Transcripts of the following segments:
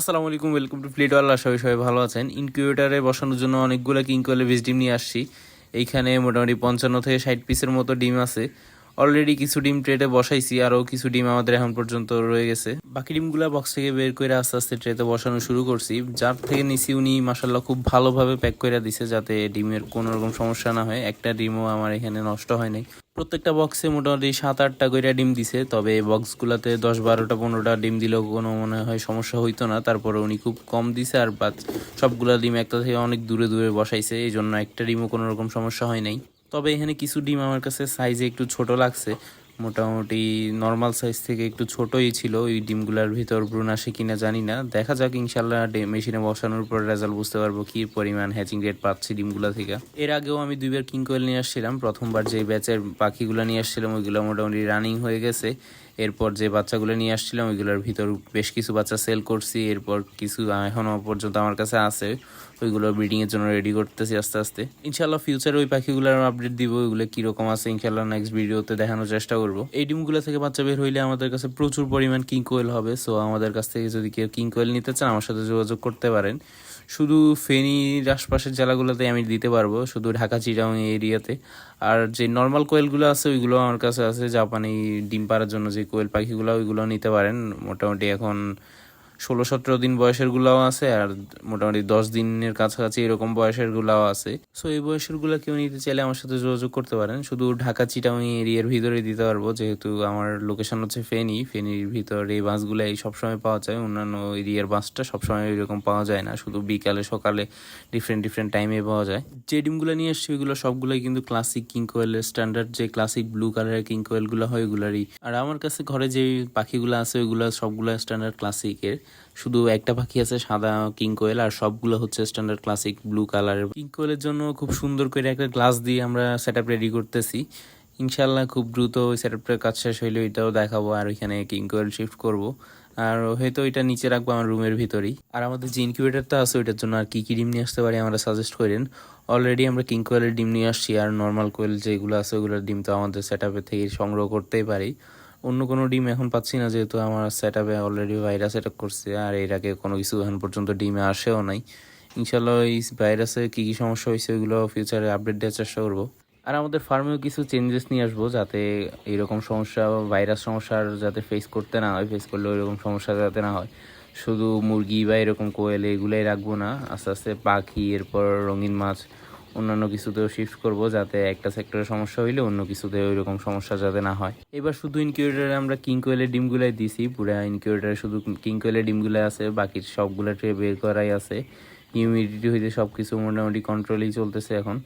আসসালামু আলাইকুম welcome to plate আল্লাহ সবাই সবাই ভালো আছেন। ইনকিউবেটারে বসানোর জন্য অনেকগুলো কিংকোয়েলে বীজ ডিম নিয়ে আসছি। এইখানে মোটামুটি পঞ্চান্ন থেকে ষাট পিসের মতো ডিম আছে। অলরেডি কিছু ডিম ট্রেতে বসাইছি আরও কিছু ডিম আমাদের এখন পর্যন্ত রয়ে গেছে। বাকি ডিমগুলো বক্স থেকে বের করে আস্তে আস্তে ট্রেতে বসানো শুরু করছি। যার থেকে নিছি উনি মাসাল্লাহ খুব ভালোভাবে প্যাক করে দিছে যাতে ডিমের কোনো রকম সমস্যা না হয়। একটা ডিমও আমার এখানে নষ্ট হয় নাই। প্রত্যেকটা বক্সে মোটামুটি সাত আটটা করে ডিম দিছে, তবে বক্সগুলোতে দশ বারোটা পনেরোটা ডিম দিলেও কোনো মনে হয় সমস্যা হইতো না। তারপরে উনি খুব কম দিছে আর সবগুলা ডিম একটা থেকে অনেক দূরে দূরে বসাইছে এই জন্য একটা ডিমও কোনো রকম সমস্যা হয় নাই। তবে এখানে কিছু ডিম আমার কাছে সাইজে একটু ছোট লাগছে। মোটামুটি নর্মাল সাইজ থেকে একটু ছোটই ছিল। ওই ডিমগুলোর ভিতর ব্রুন আসে কিনা জানি না। দেখা যাক ইনশাল্লাহ মেশিনে বসানোর পর রেজাল্ট বুঝতে পারব কি পরিমাণ হ্যাচিং রেট পাচ্ছি ডিমগুলো থেকে। এর আগেও আমি দুইবার কিং কোয়েল নিয়ে আসছিলাম। প্রথমবার যে ব্যাচের পাখিগুলো নিয়ে আসছিলাম, ওইগুলো মোটামুটি রানিং হয়ে গেছে। এরপর যে বাচ্চাগুলো নিয়ে আসছিলাম, ওইগুলোর ভিতর বেশ কিছু বাচ্চা সেল করছি। এরপর কিছু এখনও পর্যন্ত আমার কাছে আছে। ওইগুলো ব্রিডিংয়ের জন্য রেডি করতেছি আস্তে আস্তে। ইনশাল্লাহ ফিউচারে ওই পাখিগুলোর আপডেট দিব, ওইগুলো কীরকম আছে ইনশাল্লাহ নেক্সট ভিডিওতে দেখানোর চেষ্টা করব। এই ডিমগুলো থেকে বাচ্চা বের হইলে আমাদের কাছে প্রচুর পরিমাণ কিং কোয়েল হবে। সো আমাদের কাছ থেকে যদি কেউ কিং কোয়েল নিতে চান, আমার সাথে যোগাযোগ করতে পারেন। শুধু ফেনীর আশপাশের জেলাগুলোতে আমি দিতে পারব, শুধু ঢাকা চিটাং এরিয়াতে। আর যে নর্মাল কোয়েলগুলো আছে, ওইগুলো আমার কাছে আছে, জাপানি ডিম পাড়ার জন্য যে কোয়েল পাখিগুলো, ওইগুলো নিতে পারেন। মোটামুটি এখন ষোলো সতেরো দিন বয়সের গুলাও আছে আর মোটামুটি দশ দিনের কাছাকাছি এরকম বয়সের গুলাও আছে। সো এই বয়সেরগুলা কেউ নিতে চাইলে আমার সাথে যোগাযোগ করতে পারেন। শুধু ঢাকা চিটাং এরিয়ার ভিতরে দিতে পারব, যেহেতু আমার লোকেশন হচ্ছে ফেনী। ফেনীর ভিতর এই বাসগুলো এই সবসময় পাওয়া যায়। অন্যান্য এরিয়ার বাসটা সবসময় এরকম পাওয়া যায় না। শুধু বিকালে, সকালে ডিফারেন্ট ডিফারেন্ট টাইমে পাওয়া যায়। যে ডিমগুলো নিয়ে এসছি ওইগুলো সবগুলোই কিন্তু ক্লাসিক কিং কোয়েলের স্ট্যান্ডার্ড যে ক্লাসিক ব্লু কালারের কিং কোয়েলগুলো হয় ওইগুলারই আর আমার কাছে ঘরে যে পাখিগুলো আছে, ওইগুলো সবগুলো স্ট্যান্ডার্ড ক্লাসিকের শুধু একটা পাখি আছে, সাদা কিং কোয়েল, আর সবগুলো হচ্ছে স্ট্যান্ডার্ড ক্লাসিক ব্লু কালারের কিং কোয়েলের জন্য খুব সুন্দর করে একটা গ্লাস দিয়ে আমরা সেট রেডি করতেছি। ইনশাল্লাহ খুব দ্রুত ওই সেট আপটার কাজ শেষ হইলে ওইটাও দেখাবো আর ওইখানে কিং কোয়েল শিফট করব। আর হয়তো ওইটা নিচে রাখব আমার রুমের ভিতরেই। আর আমাদের যে ইনকিউবেটারটা আছে, ওইটার জন্য আর কি কি ডিম নিয়ে আসতে পারি আমরা সাজেস্ট করেন। অলরেডি আমরা কিং কোয়েলের ডিম নিয়ে আসছি, আর নর্মাল কোয়েল যেগুলো আছে, ওগুলোর ডিম তো আমাদের সেট থেকে সংগ্রহ করতেই পারি। অন্য কোনো ডিম এখন পাচ্ছি না, যেহেতু আমার সেট আপে অলরেডি ভাইরাস অ্যাটাক করছে, আর এর আগে কোনো কিছু এখন পর্যন্ত ডিমে আসেও নাই। ইনশাল্লাহ এই ভাইরাসে কী কী সমস্যা হয়েছে ওইগুলো ফিউচারে আপডেট দেওয়ার চেষ্টা করব। আর আমাদের ফার্মেও কিছু চেঞ্জেস নিয়ে আসব, যাতে এইরকম সমস্যা ভাইরাস সমস্যার যাতে ফেস করতে না হয় ফেস করলে ওইরকম সমস্যা যাতে না হয়। শুধু মুরগি বা এরকম কোয়েল এগুলোই রাখব না, আস্তে আস্তে পাখি, এরপর রঙিন মাছ অন্যান্য কিছুতেও শিফট করব যাতে একটা সেক্টরে সমস্যা হইলে অন্য কিছুতে ওই রকম সমস্যা যাতে না হয়। এবার শুধু ইনকিউবেটারে আমরা কিং কোয়েলের ডিমগুলাই দিছি, পুরো ইনকিউবেটারে শুধু কিং কোয়েলের ডিমগুলো আছে, বাকি সবগুলো ট্রে বের করাই আছে। হিউমিডিটি হইতে সব কিছু মোটামুটি কন্ট্রোলেই চলতেছে এখন।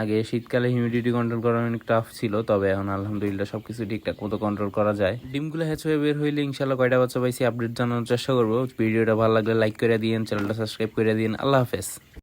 আগে শীতকালে হিউমিডিটি কন্ট্রোল করা অনেক টাফ ছিল, তবে এখন আলহামদুলিল্লাহ সব কিছু ঠিকঠাক মতো কন্ট্রোল করা যায়। ডিমগুলো হ্যাচ হয়ে বের হইলে ইনশাল্লাহ কয়টা বাচ্চা পাইছি আপডেট জানানোর চেষ্টা করব। ভিডিওটা ভালো লাগলে লাইক করে দিন চ্যানেলটা সাবস্ক্রাইব করে দিন আল্লাহ হাফেজ।